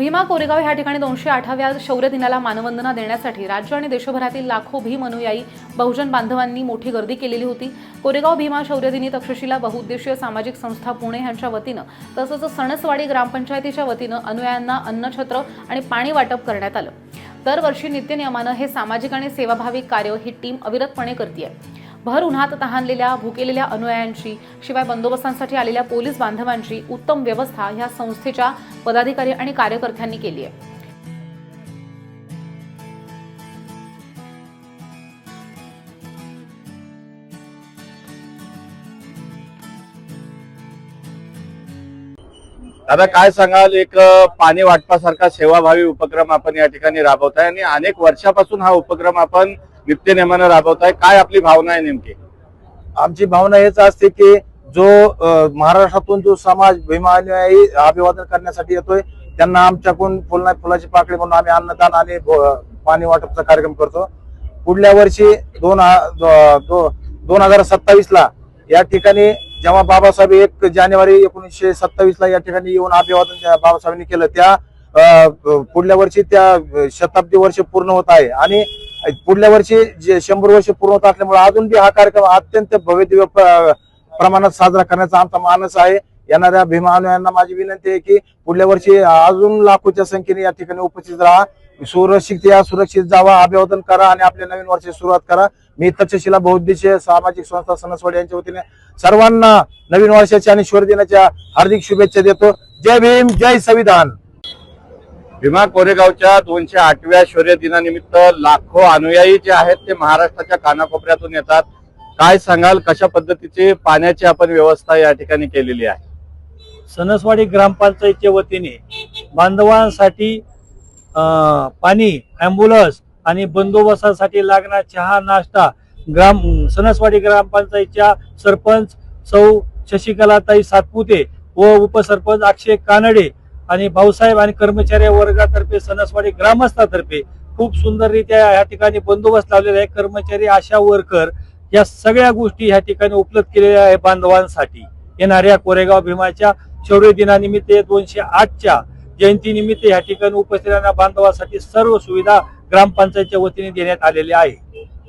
भीमा कोरेगाव ह्या ठिकाणी दोनशे आठाव्या शौर्य दिनाला मानवंदना देण्यासाठी राज्य आणि देशभरातील लाखो भीम अनुयायी बहुजन बांधवांनी मोठी गर्दी केलेली होती. कोरेगाव भीमा शौर्य दिनी तक्षशिला बहुउद्देशीय सामाजिक संस्था पुणे यांच्या वतीनं तसंच सणसवाडी ग्रामपंचायतीच्या वतीनं अनुयायांना अन्नछत्र आणि पाणी वाटप करण्यात आलं. दरवर्षी नित्यनियमानं हे सामाजिक आणि सेवाभावी कार्य ही टीम अविरतपणे करते आहे भर उन्हात तहानलेल्या भुकेलेल्या अनुयायांची शिवाय बंदोबस्तांसाठी आलेल्या पोलीस बांधवांची उत्तम व्यवस्था ह्या संस्थेच्या पदाधिकारी आणि कार्यकर्त्यांनी केली आहे. दादा काय सांगाल? एक पाणी वाटपासारखा सेवाभावी उपक्रम आपण या ठिकाणी राबवत आहे आणि अनेक वर्षापासून हा उपक्रम आपण नित्यनेमानं राबवताय? काय आपली भावना आहे नेमकी? आमची भावना हेच असते की जो महाराष्ट्रातून जो समाज भीमानुयायी अभिवादन करण्यासाठी येतोय त्यांना आमच्याकडून फुलना फुलाची पाकळी म्हणून आम्ही अन्नदान आणि पाणी वाटपचा कार्यक्रम करतो. पुढल्या वर्षी दोन दोन हजार सत्तावीस ला या ठिकाणी जेव्हा बाबासाहेब एक जानेवारी एकोणीसशे सत्तावीस ला या ठिकाणी येऊन अभिवादन बाबासाहेबांनी केलं त्या पुढल्या वर्षी त्या शताब्दी वर्ष पूर्ण होत आहे. आणि पुढल्या वर्षी जे शंभर वर्ष पूर्ण होत असल्यामुळे अजून बी हा कार्यक्रम अत्यंत भव्य दिव्य प्रमाणात साजरा करण्याचा आमचा मानस आहे. येणाऱ्या भीमा अनुयांना माझी विनंती आहे की पुढल्या वर्षी अजून लाखोच्या संख्येने या ठिकाणी उपस्थित राहा. सुरक्षित या सुरक्षित जावा अभिवादन करा आणि आपल्या नवीन वर्षाची सुरुवात करा. मी तक्षशिला बौद्धिशीय सामाजिक संस्था सणसवाडी यांच्या वतीने सर्वांना नवीन वर्षाच्या आणि शौर्य दिनाच्या हार्दिक शुभेच्छा देतो. जय भीम जय संविधान. भीमा कोरेगावच्या दोनशे आठव्या शौर्य दिनानिमित्त लाखो अनुयायी जे आहेत ते महाराष्ट्राच्या कानाकोपऱ्यातून येतात. काय सांगाल कशा पद्धतीची पाण्याची आपण व्यवस्था या ठिकाणी केलेली आहे? सणसवाडी ग्रामपंचायतच्या वतीने बांधवांसाठी पाणी अँब्युलन्स आणि बंदोबस्तासाठी लागणार चहा नाश्ता ग्राम सणसवाडी ग्रामपंचायतच्या सरपंच सौ शशिकलाताई सातपुते व उपसरपंच अक्षय कानडे आणि भाऊसाहेब आणि कर्मचारी वर्गातर्फे सणसवाडी ग्रामस्थातर्फे खूप सुंदररित्या या ठिकाणी बंदोबस्त लावलेला आहे. कर्मचारी आशा वर्कर या सगळ्या गोष्टी या ठिकाणी उपलब्ध केलेल्या आहे बांधवांसाठी. येणाऱ्या कोरेगाव भीमाच्या शौर्य दिनानिमित्त दोनशे आठच्या जयंतीनिमित्त या ठिकाणी उपस्थित बांधवासाठी सर्व सुविधा ग्रामपंचायतच्या वतीने देण्यात आलेल्या आहे